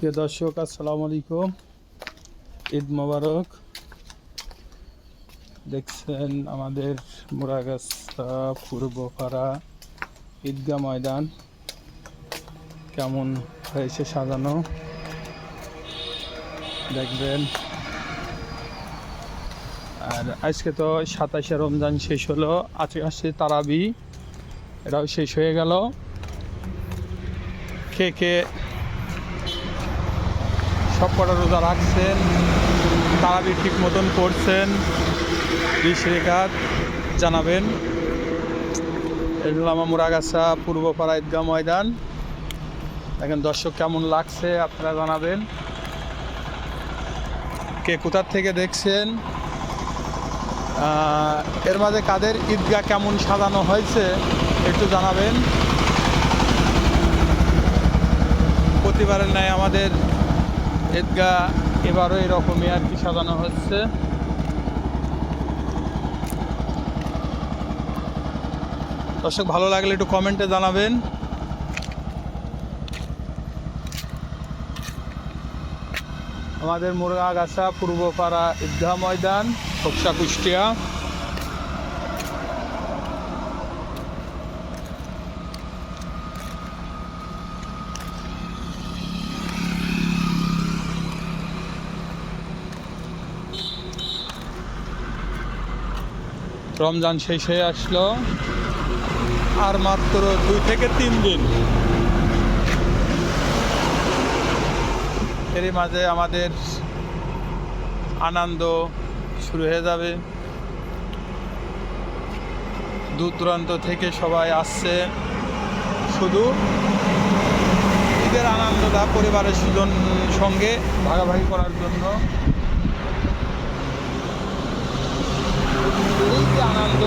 প্রিয় দর্শক, আসসালামু আলাইকুম। ঈদ মোবারক। দেখছেন আমাদের মোরাগাছা পূর্বপাড়া ঈদগাহ ময়দান। কেমন হয়েছে সাজানো? দেখবেন। আর আজকে তো সাতাশে রমজান শেষ হলো, আজকে আসছে তারাবি। এটাও শেষ হয়ে গেল। কে কে সব কটা রোজা রাখছেন, তারাবি ঠিক মতন করছেন। বিশ রেখাত জানাবেন। এগুলো আমার মুরাগাছা পূর্বপাড়া ঈদগাহ ময়দান। দেখেন দর্শক কেমন লাগছে আপনারা জানাবেন। কে কোথার থেকে দেখছেন? এর মাঝে কাদের ঈদগাহ কেমন সাজানো হয়েছে একটু জানাবেন। প্রতিবারের ন্যায় আমাদের ঈদগাহ এবারও এরকমই আর কি সাজানো হচ্ছে। দর্শক, ভালো লাগলে একটু কমেন্টে জানাবেন। আমাদের মুরগাগাছা পূর্বপাড়া ঈদগাহ ময়দান, খোকসা কুষ্টিয়া। রমজান শেষ হয়ে আসলো। আর মাত্র দুই থেকে তিন দিন। এরই মাঝে আমাদের আনন্দ শুরু হয়ে যাবে। দূর দূরান্ত থেকে সবাই আসছে। শুধু ঈদের আনন্দটা পরিবারের সুজন সঙ্গে ভাগাভাগি করার জন্য। যে আনন্দ।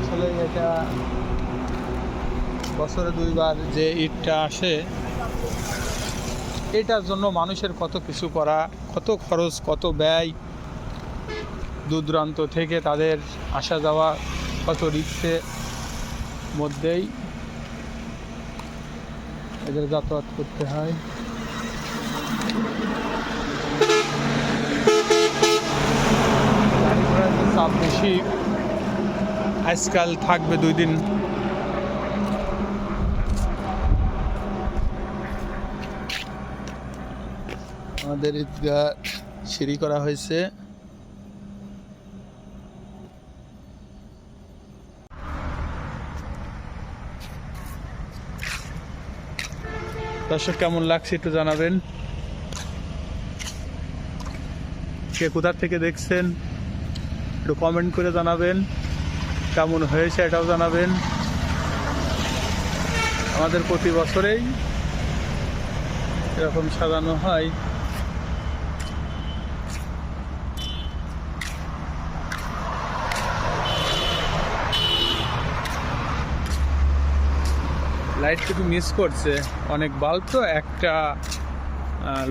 আসলে এটা বছরে দুইবার যে ঈদটা আসে, এটার জন্য মানুষের কত কিছু করা কত খরচ, কত ব্যয় দূর দূরান্ত থেকে তাদের আসা যাওয়া, কত রিক্সের মধ্যেই এদের যাতায়াত করতে হয় গাড়ি ঘোড়ার বেশি আজকাল থাকবে দুই দিন। আমাদের ঈদগাহ সিঁড়ি করা হয়েছে। দর্শক, কেমন লাগছে একটু জানাবেন। কে কোথার থেকে দেখছেন? একটু কমেন্ট করে জানাবেন। কেমন হয়েছে এটাও জানাবেন। আমাদের প্রতি বছরেই এরকম সাজানো হয়। লাইট একটু মিস করছে। অনেক বাল্ব তো, একটা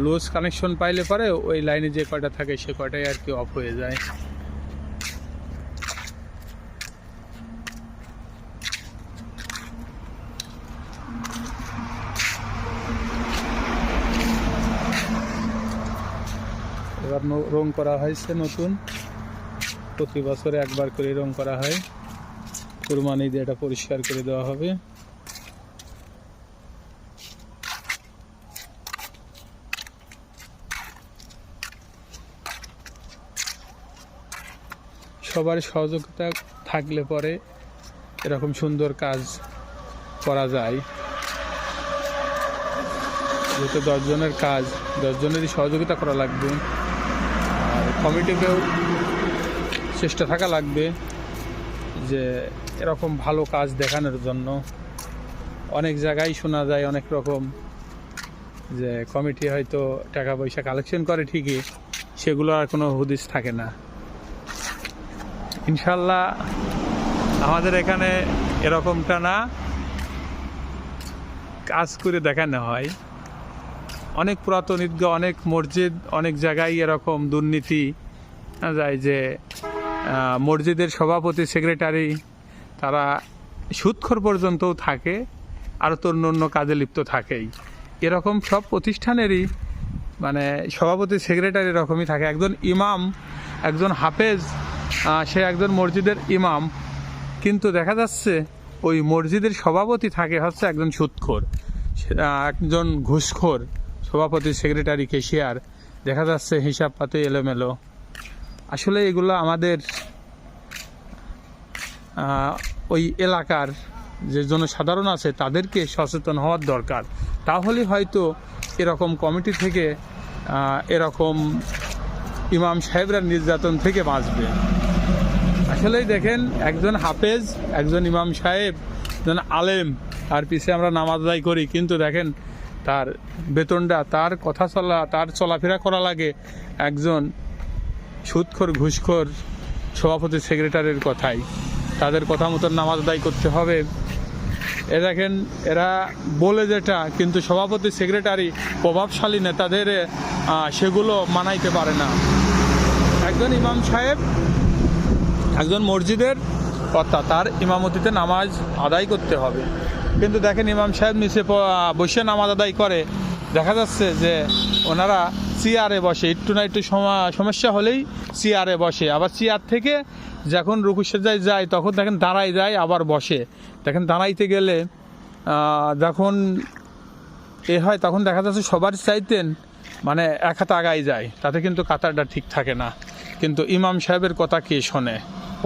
লুজ কানেকশন পাইলে পরে ওই লাইনে যে কয়টা থাকে সে কয়টাই আর কি অফ হয়ে যায়। এবার রং করা হয়েছে নতুন। প্রতি বছরে একবার করে রং করা হয়। কুরবানি দিয়ে এটা পরিষ্কার করে দেওয়া হবে। সবার সহযোগিতা থাকলে পরে এরকম সুন্দর কাজ করা যায়। যেহেতু দশজনের কাজ, দশজনেরই সহযোগিতা করা লাগবে। কমিটিকেও চেষ্টা থাকা লাগবে যে এরকম ভালো কাজ দেখানোর জন্য। অনেক জায়গায় শোনা যায় অনেক রকম যে কমিটি হয়তো টাকা পয়সা কালেকশন করে ঠিকই, সেগুলো আর কোনো হুদিস থাকে না। ইনশাল্লাহ আমাদের এখানে এরকমটা না কাজ করে দেখানো হয়। অনেক পুরাতন ঈদগাহ, অনেক মসজিদ, অনেক জায়গায় এরকম দুর্নীতি যায় যে মসজিদের সভাপতি সেক্রেটারি তারা সুৎখর পর্যন্তও থাকে আর তো অন্য অন্য কাজে লিপ্ত থাকেই। এরকম সব প্রতিষ্ঠানেরই মানে সভাপতি সেক্রেটারি এরকমই থাকে। একজন ইমাম, একজন হাফেজ সে একজন মসজিদের ইমাম। কিন্তু দেখা যাচ্ছে, ওই মসজিদের সভাপতি থাকে হচ্ছে একজন সুৎখোর একজন ঘুষখোর। সভাপতি সেক্রেটারি কেশিয়ার দেখা যাচ্ছে হিসাব পাতে এলোমেলো। আসলে এগুলো আমাদের ওই এলাকার যে জনসাধারণ আছে, তাদেরকে সচেতন হওয়ার দরকার। তাহলে হয়তো এরকম কমিটি থেকে এরকম ইমাম সাহেবরা নির্যাতন থেকে বাঁচবে। আসলেই দেখেন, একজন হাফেজ, একজন ইমাম সাহেব, একজন আলেম, তার পিছে আমরা নামাজ করি, কিন্তু দেখেন তার বেতনটা, তার কথা চলা, তার চলাফেরা করা লাগে একজন সুদখোর ঘুষখোর সভাপতি সেক্রেটারির কথাই। তাদের কথা মতন নামাজ আদায় করতে হবে। এ দেখেন, এরা বলে যেটা, কিন্তু সভাপতি, সেক্রেটারি প্রভাবশালী নেতাদের সেগুলো মানাইতে পারে না। একজন ইমাম সাহেব, একজন মসজিদের কর্তা, তার ইমামতিতে নামাজ আদায় করতে হবে। কিন্তু দেখেন ইমাম সাহেব নিচে বসে নামাজ আদায় করে। দেখা যাচ্ছে যে ওনারা চেয়ারে বসে, একটু না একটু সমস্যা হলেই চেয়ারে বসে। আবার চেয়ার থেকে যখন রুকু সেজায় যায়, তখন দেখেন দাঁড়ায় যায়, আবার বসে। দেখেন দাঁড়াইতে গেলে যখন এ হয়, তখন দেখা যাচ্ছে সবার চাইতেন মানে এক হাত আগাই যায়। তাতে কিন্তু কাতারটা ঠিক থাকে না। কিন্তু ইমাম সাহেবের কথা কে শোনে?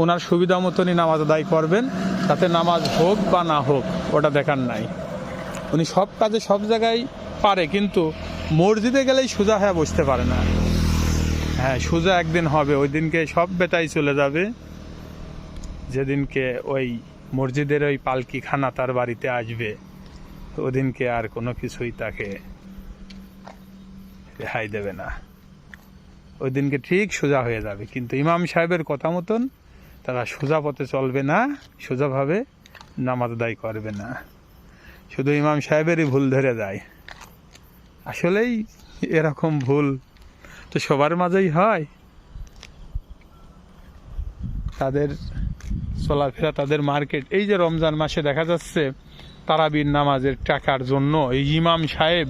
ওনার সুবিধা মতনই নামাজ আদায় করবেন, তাতে নামাজ হোক বা না হোক। ওটা দেখার নাই। উনি সব কাজে সব জায়গায় পারে, কিন্তু মসজিদে গেলেই সোজা হয়ে বসতে পারে না। হ্যাঁ সোজা একদিন হবে, ওই দিনকে সব বেতাই চলে যাবে। যেদিনকে ওই মসজিদের ওই পালকি খানা তার বাড়িতে আসবে ওদিনকে আর কোনো কিছুই তাকে রেহাই দেবে না। ওই দিনকে ঠিক সোজা হয়ে যাবে, কিন্তু ইমাম সাহেবের কথা মতন তারা সোজা পথে চলবে না সোজাভাবে নামাজ আদায় করবে না। শুধু ইমাম সাহেবেরই ভুল ধরে যায়। আসলেই এরকম ভুল তো সবার মাঝেই হয়। তাদের চলাফেরা, তাদের মার্কেট, এই যে রমজান মাসে দেখা যাচ্ছে তারাবির নামাজের টাকার জন্য এই ইমাম সাহেব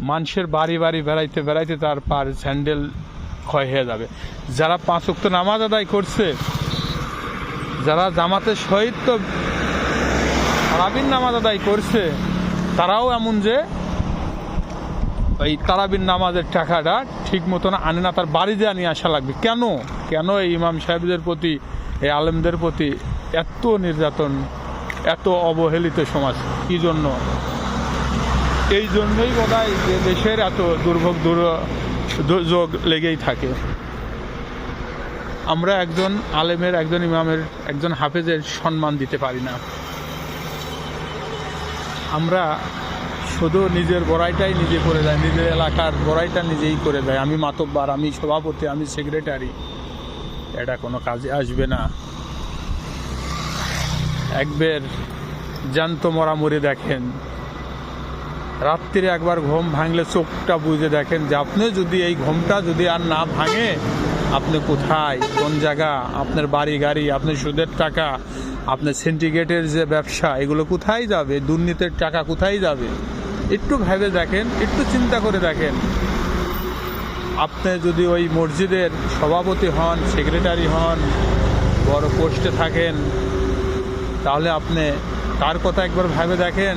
মানুষের বাড়ি বাড়ি বেড়াইতে বেড়াইতে তার পার স্যান্ডেল ক্ষয় হয়ে যাবে। যারা পাঁচ উক্ত নামাজ আদায় করছে, যারা জামাতের সহিত তারাবির নামাজ আদায় করছে, তারাও এমন যে ওই তারাবির নামাজের টাকাটা ঠিক মতন আনে না, তার বাড়ি বাড়িতে আনিয়ে আসা লাগবে। কেন? কেন এই ইমাম সাহেবদের প্রতি, এই আলেমদের প্রতি এত নির্যাতন, এত অবহেলিত সমাজ? কি জন্য? এই জন্যই বোধ যে দেশের এত দুর্ভোগ, দুর, দুর্যোগ লেগেই থাকে। আমরা একজন আলেমের, একজন ইমামের, একজন হাফেজের সম্মান দিতে পারি না। আমরা শুধু নিজের বড়াইটাই নিজে করে দেয়, নিজের এলাকার বড়াইটা নিজেই করে দেয়। আমি মাতব্বার, আমি সভাপতি, আমি সেক্রেটারি। এটা কোনো কাজে আসবে না। একবার জ্যান্ত মরামরি দেখেন। রাত্রিরে একবার ঘুম ভাঙলে চোখটা বুঝে দেখেন যে আপনি যদি এই ঘুমটা যদি আর না ভাঙে, আপনি কোথায়, কোন জায়গা, আপনার বাড়ি গাড়ি আপনার সুদের টাকা আপনার সিন্ডিকেটের যে ব্যবসা, এগুলো কোথায় যাবে? দুর্নীতির টাকা কোথায় যাবে? একটু ভেবে দেখেন, একটু চিন্তা করে দেখেন। আপনি যদি ওই মসজিদের সভাপতি হন সেক্রেটারি হন, বড় পোস্টে থাকেন, তাহলে আপনি তার কথা একবার ভেবে দেখেন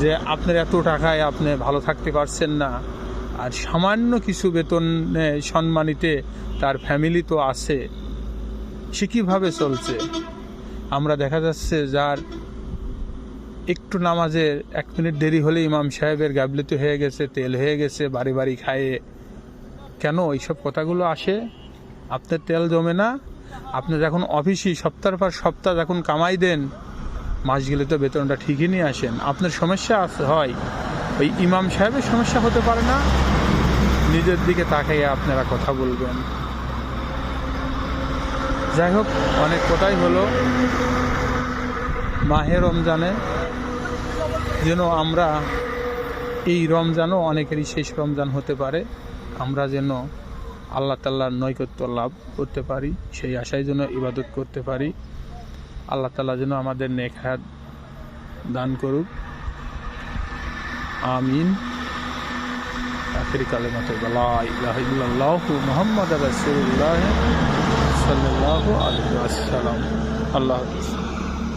যে আপনার এত টাকায় আপনি ভালো থাকতে পারছেন না? আর সামান্য কিছু বেতনে সম্মানিতে তার ফ্যামিলি তো আছে। সে কীভাবে চলছে? আমরা দেখা যাচ্ছে যার একটু নামাজের এক মিনিট দেরি হলে ইমাম সাহেবের গাবলিত হয়ে গেছে, তেল হয়ে গেছে, বাড়ি বাড়ি খায়ে কেন এইসব কথাগুলো আসে? আপনার তেল জমে না? আপনি যখন অফিসই সপ্তাহের পর সপ্তাহ যখন কামাই দেন, মাস গেলে তো বেতনটা ঠিকই নিয়ে আসেন। আপনার সমস্যা হয়। ওই ইমাম সাহেবের সমস্যা হতে পারে না? নিজের দিকে তাকাইয়ে আপনারা কথা বলবেন। যাই হোক, অনেক কথাই হলো মাহে রমজানে। যেন আমরা এই রমজানও অনেকেরই শেষ রমজান হতে পারে। আমরা যেন আল্লাহ তাল্লার নৈকট্য লাভ করতে পারি, সেই আশায় যেন ইবাদত করতে পারি। আল্লাহ তাল্লাহ যেন আমাদের হায়াত দান করুক। আমিন। আখির কালেমাতে লা ইলাহা ইল্লাল্লাহু সাল্লাল্লাহু আলাইহি ওয়াসাল্লাম। আল্লাহ হাফিজ।